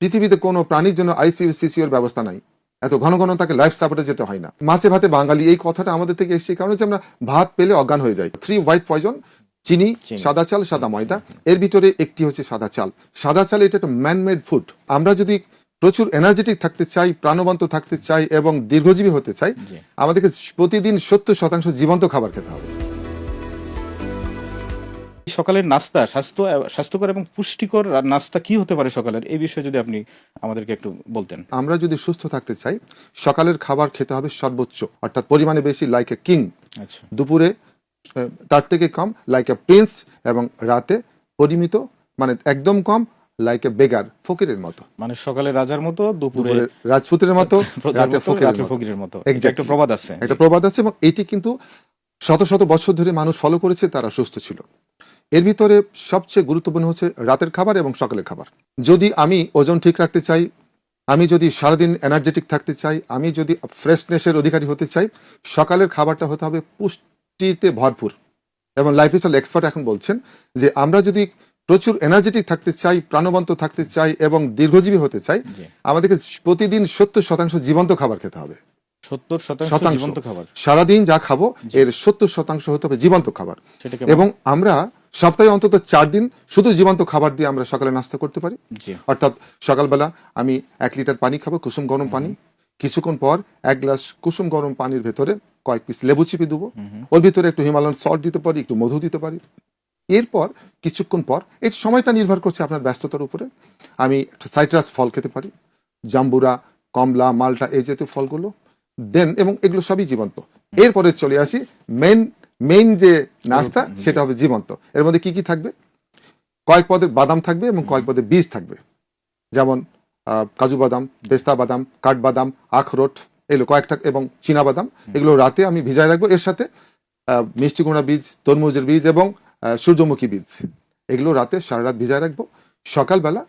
পৃথিবীতে কোনো প্রাণীর জন্য আইসিইউ সিসিওর ব্যবস্থা নাই। এত ঘন ঘন তাকে লাইফ সাপোর্টে যেতে হয় না। মাছে ভাতে বাঙালি এই কথাটা আমাদের থেকে এসেছে কারণ হচ্ছে আমরা ভাত পেলে অজ্ঞান হয়ে যাই। থ্রি হোয়াইট পয়জন চিনি চিনি। সাদা চাল সাদা ময়দা। এর ভিতরে একটি হচ্ছে সাদা চাল। সাদা চাল এটা একটা ম্যানমেড ফুড আমরা যদি প্রচুর এনার্জেটিক থাকতে চাই প্রাণবন্ত থাকতে চাই এবং দীর্ঘজীবী হতে চাই আমাদেরকে প্রতিদিন সত্তর শতাংশ জীবন্ত খাবার খেতে হবে। সকালের নাস্তা স্বাস্থ্য স্বাস্থ্যকর এবং পুষ্টিকর নাস্তা কি হতে পারে সকালের? এই বিষয়ে যদি আপনি আমাদেরকে একটু বলতেন। আমরা যদি সুস্থ থাকতে চাই সকালের খাবার খেতে হবে সর্বোচ্চ অর্থাৎ পরিমাণে বেশি লাইক এ কিং আচ্ছা। দুপুরে তার থেকে কম লাইক এ প্রিন্স এবং রাতে পরিমিত মানে একদম কম লাইক এ বেগার ফকিরের মতো। মানে সকালে রাজার মতো দুপুরে রাজপুতের মতো রাতে ফকিরের মতো। একটা প্রবাদ আছে। একটা প্রবাদ আছে এবং এটি কিন্তু শত শত বছর ধরে মানুষ ফলো করেছে তারা সুস্থ ছিল। এর ভিতরে সবচেয়ে গুরুত্বপূর্ণ হচ্ছে রাতের খাবার এবং সকালের খাবার। যদি আমি ওজন ঠিক রাখতে চাই আমি যদি সারাদিন এনার্জেটিক থাকতে চাই আমি যদি ফ্রেশনেসের অধিকারী হতে চাই সকালের খাবারটা হতে হবে পুষ্টিতে ভরপুর। এবং লাইফ স্টাইল এক্সপার্ট এখন বলছেন যে আমরা যদি প্রচুর এনার্জেটিক থাকতে চাই প্রাণবন্ত থাকতে চাই এবং দীর্ঘজীবী হতে চাই আমাদেরকে প্রতিদিন সত্তর শতাংশ জীবন্ত খাবার খেতে হবে। সত্তর শতাংশ সারাদিন যা খাব এর সত্তর শতাংশ হতে হবে জীবন্ত খাবার। এবং আমরা সপ্তাহে অন্তত চার দিন শুধু জীবন্ত খাবার দিয়ে আমরা সকালে নাস্তা করতে পারি। অর্থাৎ সকালবেলা আমি এক লিটার পানি খাব কুসুম গরম পানি। কিছুক্ষণ পর এক গ্লাস কুসুম গরম পানির ভেতরে কয়েক পিস লেবু চিপে দেবো। ওর ভিতরে একটু হিমালয়ান সল্ট দিতে পারি একটু মধু দিতে পারি। এরপর কিছুক্ষণ পর এর সময়টা নির্ভর করছে আপনার ব্যস্ততার উপরে আমি একটা সাইট্রাস ফল খেতে পারি। জাম্বুরা কমলা মালটা এই জাতীয় ফলগুলো। দেন এবং এগুলো সবই জীবন্ত। এরপরে চলে আসি মেন মেইন যে নাস্তা সেটা হবে জীবন্ত। এর মধ্যে কি কি থাকবে? কয়েক পদের বাদাম থাকবে এবং কয়েক পদের বীজ থাকবে। যেমন কাজু বাদাম পেস্তা বাদাম কাঠবাদাম আখরোট এগুলো কয়েকটা এবং চীনা বাদাম। এগুলো রাতে আমি ভিজায় রাখব। এর সাথে মিষ্টি কুমড়া বীজ তরমুজের বীজ এবং সূর্যমুখী বীজ। এগুলো রাতে সারা রাত ভিজায় রাখব। সকালবেলা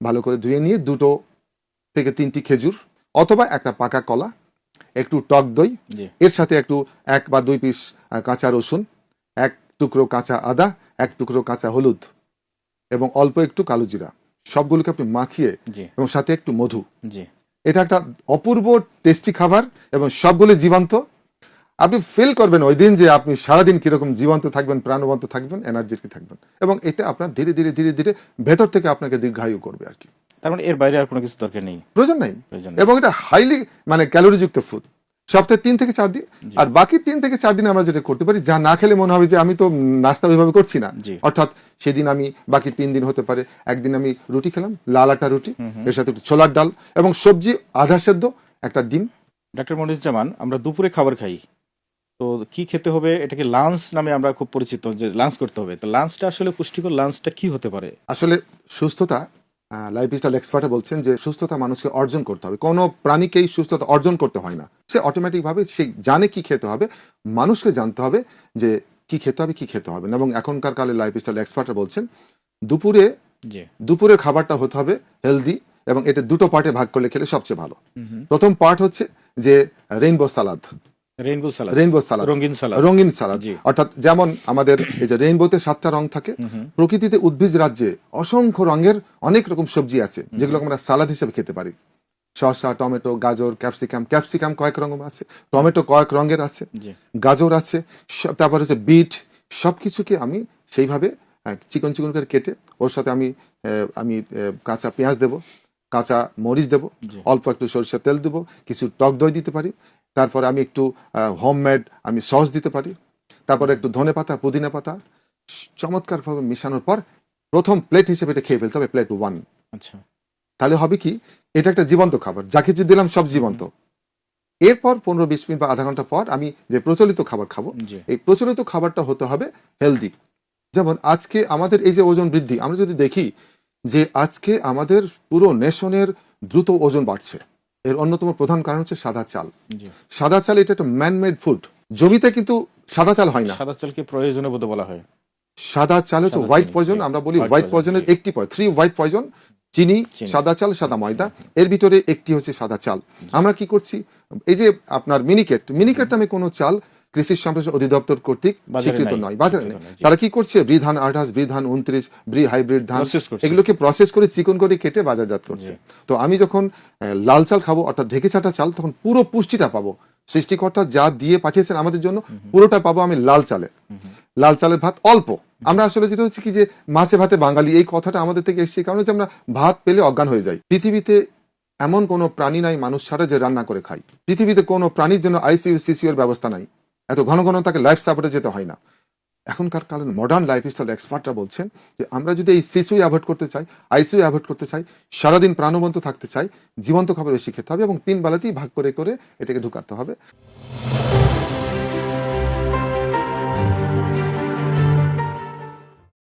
ভালো করে ধুয়ে নিয়ে দুটো থেকে তিনটি খেজুর অথবা একটা পাকা কলা একটু টক দই এর সাথে একটু এক বা দুই পিস কাঁচা রসুন এক টুকরো কাঁচা আদা এক টুকরো কাঁচা হলুদ এবং অল্প একটু কালো জিরা। সবগুলোকে আপনি মাখিয়ে এবং সাথে একটু মধু। এটা একটা অপূর্ব টেস্টি খাবার এবং সবগুলো জীবন্ত। আপনি ফিল করবেন ওই দিন যে আপনি সারাদিন কীরকম জীবন্ত থাকবেন প্রাণবন্ত থাকবেন এনার্জেটিক থাকবেন এবং এটা আপনার ধীরে ধীরে ধীরে ধীরে ভেতর থেকে আপনাকে দীর্ঘায়ু করবে আর কি। তার মানে এর বাইরে আর কোনো কিছু দরকার নেই। প্রয়োজন নাই। এবং এটা হাইলি মানে ক্যালোরিযুক্ত ফুড সপ্তাহে তিন থেকে চার দিন। আর বাকি তিন থেকে চার দিন আমরা যেটা করতে পারি যা না খেলে মনে হবে যে আমি তো নাস্তা ওইভাবে করছি না। অর্থাৎ সেদিন আমি বাকি তিন দিন হতে পারে একদিন আমি রুটি খেলাম লাল আটা রুটি এর সাথে একটু ছোলার ডাল এবং সবজি আধা সেদ্ধ একটা ডিম। ডাক্তার মনিরুজ্জামান আমরা দুপুরে খাবার খাই। তো কি খেতে হবে? এটাকে লাঞ্চ নামে আমরা খুব পরিচিত যে লাঞ্চ করতে হবে। তো লাঞ্চটা আসলে পুষ্টিকর লাঞ্চটা কি হতে পারে? আসলে সুস্থতা লাইফ স্টাইল এক্সপার্টে বলছেন যে সুস্থতা মানুষকে অর্জন করতে হবে। কোনো প্রাণীকেই সুস্থতা অর্জন করতে হয় না। সে অটোমেটিকভাবে সে জানে কি খেতে হবে মানুষকে জানতে হবে যে কি খেতে হবে কি খেতে হবে না। এবং এখনকার কালে লাইফ স্টাইল এক্সপার্টরা বলছেন দুপুরে দুপুরের খাবারটা হতে হবে হেলদি এবং এটা দুটো পার্টে ভাগ করলে খেলে সবচেয়ে ভালো। প্রথম পার্ট হচ্ছে যে rainbow salad rainbow salad rainbow salad রঙিন সালাদ রঙিন সালাদ জি। অর্থাৎ যেমন আমাদের এই যে রেইনবোতে সাতটা রং থাকে প্রকৃতিতে উদ্ভিদ রাজ্যে অসংখ্য রঙের অনেক রকম সবজি আছে যেগুলো আমরা সালাদ হিসেবে খেতে পারি। শসা টমেটো গাজর ক্যাপসিকাম ক্যাপসিকাম কয়েক রঙের আছে টমেটো কয়েক রঙের আছে গাজর আছে তারপর হচ্ছে বিট সব কিছুকে আমি সেইভাবে চিকন চিকন করে কেটে ওর সাথে আমি আমি কাঁচা পেঁয়াজ দেব কাঁচা মরিচ দেব অল্প একটু সরিষার তেল দেবো কিছু টক দই দিতে পারি তারপরে আমি একটু হোমমেড আমি সস দিতে পারি। তারপরে একটু ধনে পাতা পুদিনা পাতা চমৎকারভাবে মেশানোর পর প্রথম প্লেট হিসেবে এটা খেয়ে ফেলতে হবে প্লেট ওয়ান আচ্ছা। তাহলে হবে কি এটা একটা জীবন্ত খাবার। যা কিছু দিলাম সব জীবন্ত। এরপর পনেরো বিশ মিনিট বা আধা ঘণ্টা পর আমি যে প্রচলিত খাবার খাব এই প্রচলিত খাবারটা হতে হবে হেলদি যেমন আজকে আমাদের এই যে ওজন বৃদ্ধি আমরা যদি দেখি যে আজকে আমাদের পুরো নেশনের দ্রুত ওজন বাড়ছে। এর অন্যতম প্রধান কারণ হচ্ছে সাদা চাল। সাদা চাল এটা একটা ম্যানমেড ফুড জমিতে কিন্তু সাদা চাল হয় না। সাদা চালকে প্রয়োজনে বোধ বলা হয়। সাদা চাল হচ্ছে হোয়াইট পয়জন আমরা বলি হোয়াইট পয়জনের একটি পয় থ্রি হোয়াইট পয়জন চিনি। সাদা চাল সাদা ময়দা। এর ভিতরে একটি হচ্ছে সাদা চাল। আমরা কি করছি? এই যে আপনার মিনিকেট মিনিকেট নামে কোনো চাল কৃষি সম্প্রসারণ অধিদপ্তর কর্তৃক স্বীকৃত নয় বাজারে নেই। তারা কি করছে? ব্রি ধান আঠাশ ব্রি ধান উনত্রিশ ব্রি হাইব্রিড ধান এগুলোকে প্রসেস করে চিকন করে কেটে বাজারজাত করছে। তো আমি যখন লাল চাল খাব অর্থাৎ ঢেকে ছাটা চাল তখন পুরো পুষ্টিটা পাবো। সৃষ্টিকর্তা যা দিয়ে পাঠিয়েছেন আমাদের জন্য পুরোটা পাবো আমি লাল চালে। লাল চালের ভাত অল্প। আমরা আসলে যেটা হচ্ছে কি যে মাছে ভাতে বাঙালি এই কথাটা আমাদের থেকে এসছে কারণ হচ্ছে আমরা ভাত পেলে অজ্ঞান হয়ে যাই। পৃথিবীতে এমন কোনো প্রাণী নাই মানুষ ছাড়া যে রান্না করে খায়। পৃথিবীতে কোনো প্রাণীর জন্য আইসিইউ সিসিউর ব্যবস্থা নাই। এত ঘন ঘন তাকে লাইফ সাপোর্টে যেতে হয় না। এখনকার কারণে মডার্ন লাইফ স্টাইল এক্সপার্টরা বলছেন যে, আমরা যদি এই সিসুই অ্যাভয়েড করতে চাই আইসিউ অ্যাভয়েড করতে চাই, সারাদিন প্রাণবন্ত থাকতে চাই, জীবন্ত খাবার বেশি খেতে হবে এবং তিন বেলাতেই ভাগ করে করে এটাকে ঢুকাতে হবে।